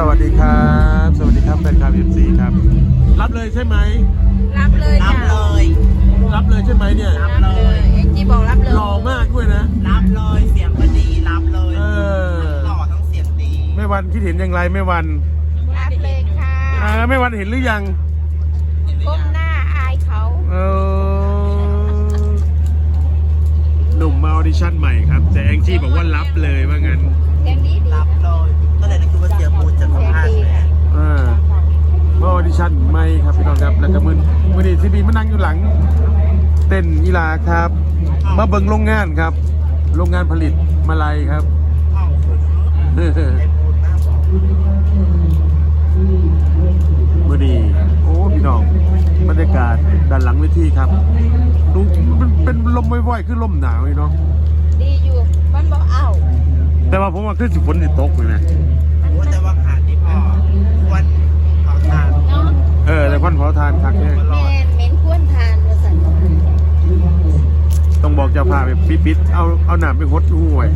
สวัสดีครับ สวัสดีครับแฟนคลับ FC ครับ รับเลยใช่ไหม รับเลยรับจ้ะเลยรับเลยใช่ไหมเนี่ยรับรับเลยเอ็งจีบอกรับเลย หล่อมากด้วยนะ รับเลยเสียงก็ดีรับเลยเออหล่อทั้งเสียงดีแม่วันคิดเห็นอย่างไรแม่วันรับเลยค่ะอ่าแม่วันเห็นหรือยังก้มหน้าอายเขาเออหนุ่มมาออดิชั่นใหม่ครับ แต่แองจี้บอกว่ารับเลยว่างั้นเสียงดีดีรับเลยก็เลยนึกว่าเสียงมูลจะสัมภาษณ์แม่ อ่า มาออดิชั่นใหม่ครับพี่น้องครับแล้วก็มือมือดีซีบีมานั่งอยู่หลัง เต้นยีลาครับ มาเบิ่งโรงงานครับ โรงงานผลิตมาลัยครับห้องสุดไอ้พูดมากบอกมื่อดีโอ้พี่น้องบรรยากาศด้านหลังเวทีครับดูมันเป็นลมว่อยๆขึ้นลมหนาวเลยเนาะดีอยู่มันบอกเอ้าแต่ว่าผมว่าขึ้นสิฝนสิตกเลยนะ ว่าแต่ว่าขาดที่พ่อควรเขาทาน เนาะ เออแต่ควันเผาทานคักเนี่ยแมนเหม็นควรทานมาสั่นต้องบอกเจ้าภาพไปปิดๆเอาเอาหนามไปหดห่วย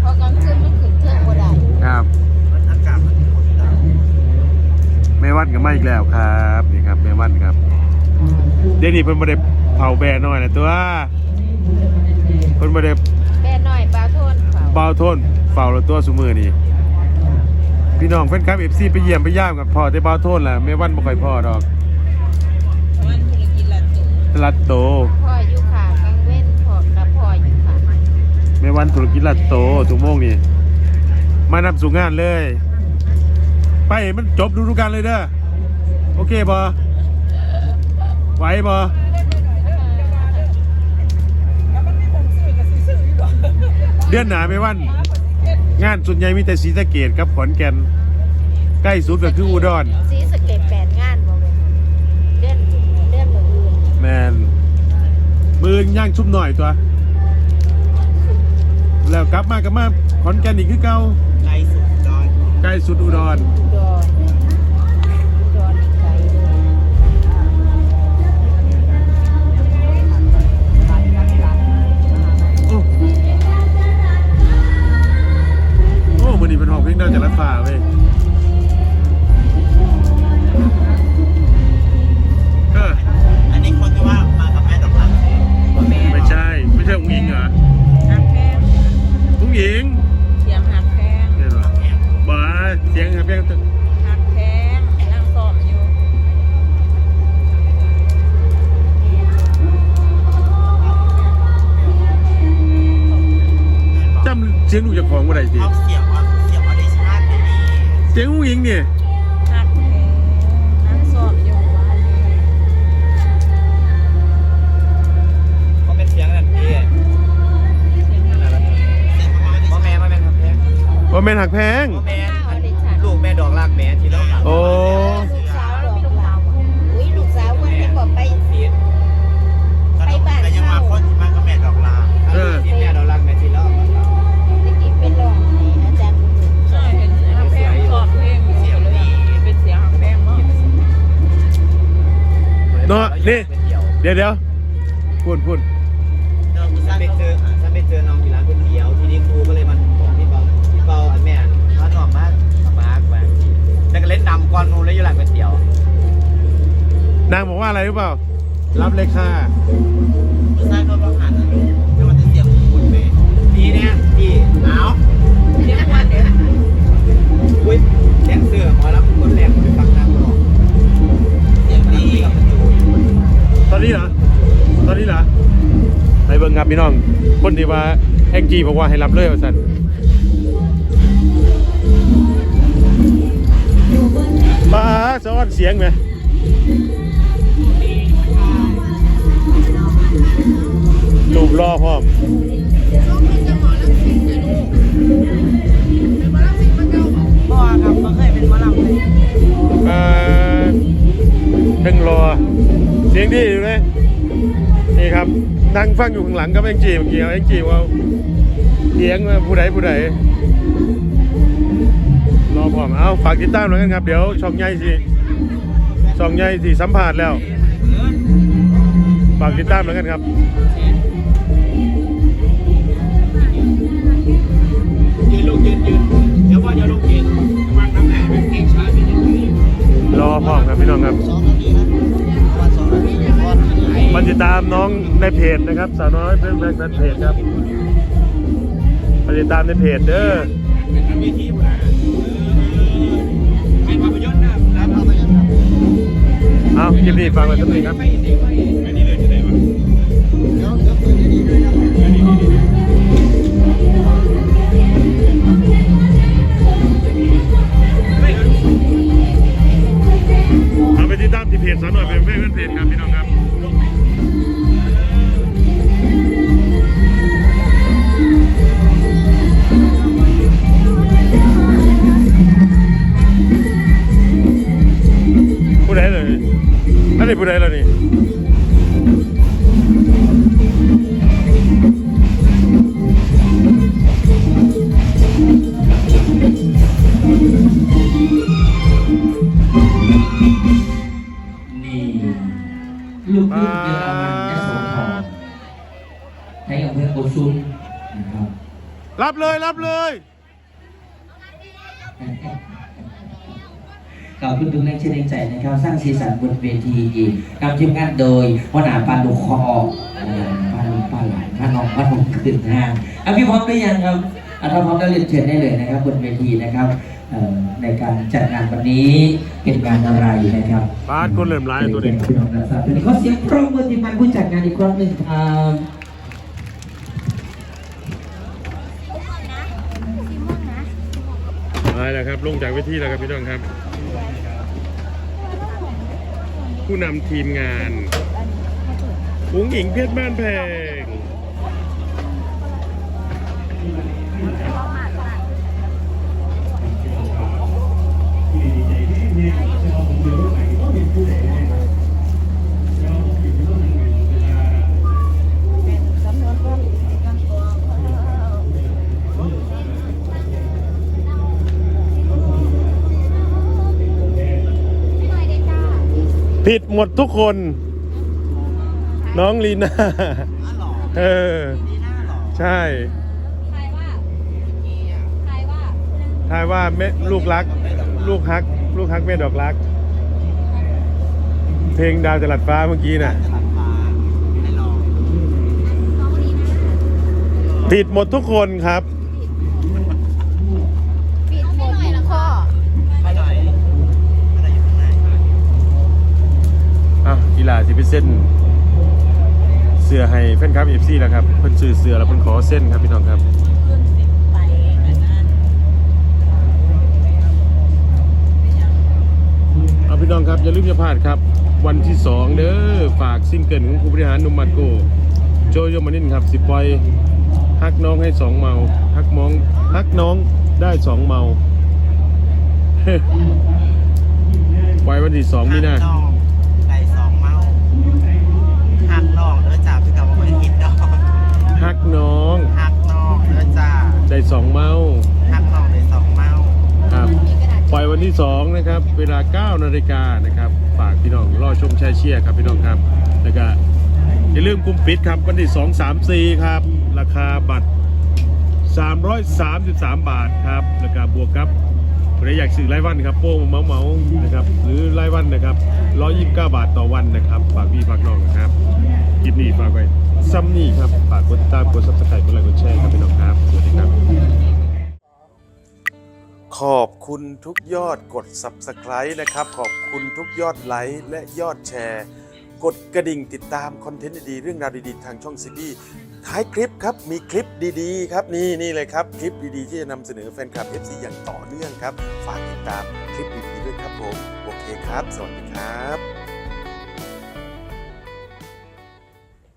เพราะกลางคืนมันขึ้นเครื่องบ่ได้ครับมันอากาศมันกดดันแม่วันก็มาอีกแล้วครับนี่ครับแม่วันครับ เดี๋ยวนี้เพิ่นบ่ได้เผาแบน้อยนะตัวเพิ่นบ่ได้แม่น้อยปลาโทนเฝ้าเบาโทนเฝ้าละตัวสุมือนี่ พี่น้องแฟนคลับ FC ไปเยี่ยมไปย่ามกับพ่อแต่เบาโทนล่ะแม่วันบ่ค่อยพ่อดอกวันธุรกิจละตุตลัดโตพ่ออยู่ค่ะกลางเว้นพ่อกับพ่ออยู่ค่ะแม่วันธุรกิจลัดโตทุกโมงนี่มานำสู่งานเลย ไปให้มันจบฤดูกาลเลยเด้อโอเคบ่ไหวบ่เดือนหนาแม่วัน งานส่วนใหญ่มีแต่ศรีสะเกดครับขอนแก่นใกล้สุดก็คืออุดรสีสะเก็ตแปดงานบ่เว้นเดือนเดือนมื้ออื่นแมนมือย่างชุ่มหน่อยตัว แล้วกลับมากับมาขอนแก่นอีกคือเก่าไกลสุดดอยใกล้สุดอุดร เสียงลูกเจากของว่าไรสิเอาเสียงว่าเสียงออดิชั่นไปดีเสียงอุ้งอิงเนี่ยหักแพงนั่งซ้อมอยู่ก็เป็นเสียงนั่นพี่เสียงประมาณพ่อแม่พ่อแม่ครับแพงว่าแม่นหักแพงพ่อแม่ข้าวดิฉันลูกแม่ดอกลากแม่ที่เราหลับโอ้ เดี๋ยวเดี๋ยวพูดพูดเดินผู้ชาถ้าไปเจอถ้าไปเจอน้องที่ร้านก๋วยเตี๋ยวทีนี้ครูก็เลยมาบอกพี่เปาพี่เปาอันแม่มาหน่อมามาร์กไว้แต่ก็เล่นดำก่อนนูแล้วอยู่ร้านก๋วยเตี๋ยวนางบอกว่าอะไรรู้เปล่า รับเลยค่ะผู้ชายก็ต้องหันแต่มันจะเสียงคุณเว้ยทีเนี้ยพี่หนาวเรียว่าเดี๋ยวอุ้ยแดนเสื้อหมอรับคนแรงไปฟัง ครับพี่น้องคนที่ว่าแองจีบอกว่าให้รับเลยว่าสันป้าสะออนเสียงไหมลูกรอพร้อมพ่อครับก็เคยเป็นหมอลำเลยอ่าเพิ่งรอ เสียงดีอยู่เลยนี่ครับ นั่งฟังอยู่ข้างหลังกับแองจีเมื่อกี้แองจีว่าเสียงว่าผู้ใดผู้ใดรอพร้อมเอาฝากติดตามหน่อยกันครับ เดี๋ยวช่องใหญ่สิช่องใหญ่สิสัมภาษณ์แล้ว ฝากติดตามหน่อยกันครับยืนลูกยืนจะลูกเก่งวางน้ำหนักเป็นเก่งช้าไปนิดนึงรอพร้อมครับพี่น้องครับ มาติดตามน้องในเพจนะครับสาวน้อยเพื่อนแบงค์แฟนเพจครับมาติดตามในเพจเด้อเป็นทำวิธีมดนะใครภาพยนตร์นะแล้วเราไปยังครับเอาคลิปนี้ฟังไว้สักนิดครับไปนี่ไปนี่เลยจะได้ปะเดี๋ยวเดี๋ยวเปิดดีๆด้วยนะเอาไปติดตามที่เพจสาวน้อยเป็นแฟนเพจครับพี่น้องครับ นนี้ผู้ใดแล้วนี่นี่ลูกลูกเยอรมันยโสธรในอำเภอโกซุมนะครับรับเลยรับเลย ขอบคุณทุกแรงเชื่อแรงใจนะครับสร้างสีสันบนเวทีนำทีมงานโดยหัวหน้าปานดุคอเอ่อปานลุงปานหลานพาน้องพาน้องขึ้นห้างอะพี่พร้อมหรือยังครับอะถ้าพร้อมแล้วเรียนเชิญได้เลยนะครับบนเวทีนะครับเอ่อในการจัดงานวันนี้เป็นงานอะไรนะครับปาดคนเริ่มร้ายตัวนี้พี่น้องรับทราบขอเสียงปรบมือทีมงานผู้จัดงานอีกครั้งหนึ่งครับายแล้วครับ ลงจากเวทีแล้วครับพี่น้องครับ ผู้นำทีมงานอุ๋งหญิงเพชรบ้านแพง ผิดหมดทุกคน น้องลีน่าอ๋อหรอเออ ดีหน้าหรอใช่ใครว่าใครว่าทายว่าแม่ลูกรัก ลูกฮัก ลูกฮักแม่ดอกรัก เพลงดาวจรัดฟ้าเมื่อกี้น่ะตลาดฟ้าให้ลองน้องลีนะผิดหมดทุกคนครับ ปิดหมดหน่อยละข้อ ไปหน่อยอะไรอยู่ข้างใน กีฬาสิพิเส้นเสื้อให้แฟนคลับเอฟซีแล้วครับเพิ่นซื้อเสื้อแล้วเพิ่นขอเส้นครับพี่น้องครับเอาพี่น้องครับอย่าลืมอย่าพลาดครับ วันที่2เด้อฝากซิงเกิลของผู้บริหารนุ่มมัดโกโจโยมานินครับสิปอยฮักน้องให้สองเมาฮักมองฮักน้องได้สองเมาปล่อยวันที่สองมีนา หักน่องได้สองเมาหักน่องเด้อจ้าพี่กับว่าไม่ฮิตดอก ฮัก น้องหักน่องเด้อจ้าได้สองเมาหักน่องได้สองเมาครับปล่อยวันที่2นะครับ เวลา9นาฬิกานะครับฝากพี่น้องรอชมแช่เชียร์ครับพี่น้องครับแล้วก็อย่าลืมกลุ่มปิดครับวันที่2 3 4ครับ ราคาบัตร 333 บาทครับแล้วก็บวกกับใครอยากซื้อรายวันครับโป้เมาเมาๆนะครับหรือรายวันนะครับ129 บาทต่อวันนะครับฝากพี่ฝากน้องนะครับคลิปนี้ฝากไว้ ซ้ำนี่ครับฝากกดติดตามกด subscribe กดไลค์กดแชร์ครับพี่น้องครับสวัสดีครับ ขอบคุณทุกยอดกด Subscribe นะครับ ขอบคุณทุกยอดไลค์และยอดแชร์ กดกระดิ่งติดตามคอนเทนต์ดีๆเรื่องราวดีๆทางช่องซีบีท้ายคลิปครับมีคลิปดีๆ ครับนี่นี่เลยครับ คลิปดีๆ ที่จะนำเสนอแฟนคลับ FC อย่างต่อเนื่องครับ ฝากติดตามคลิปดีๆด้วยครับผม โอเคครับ สวัสดีครับ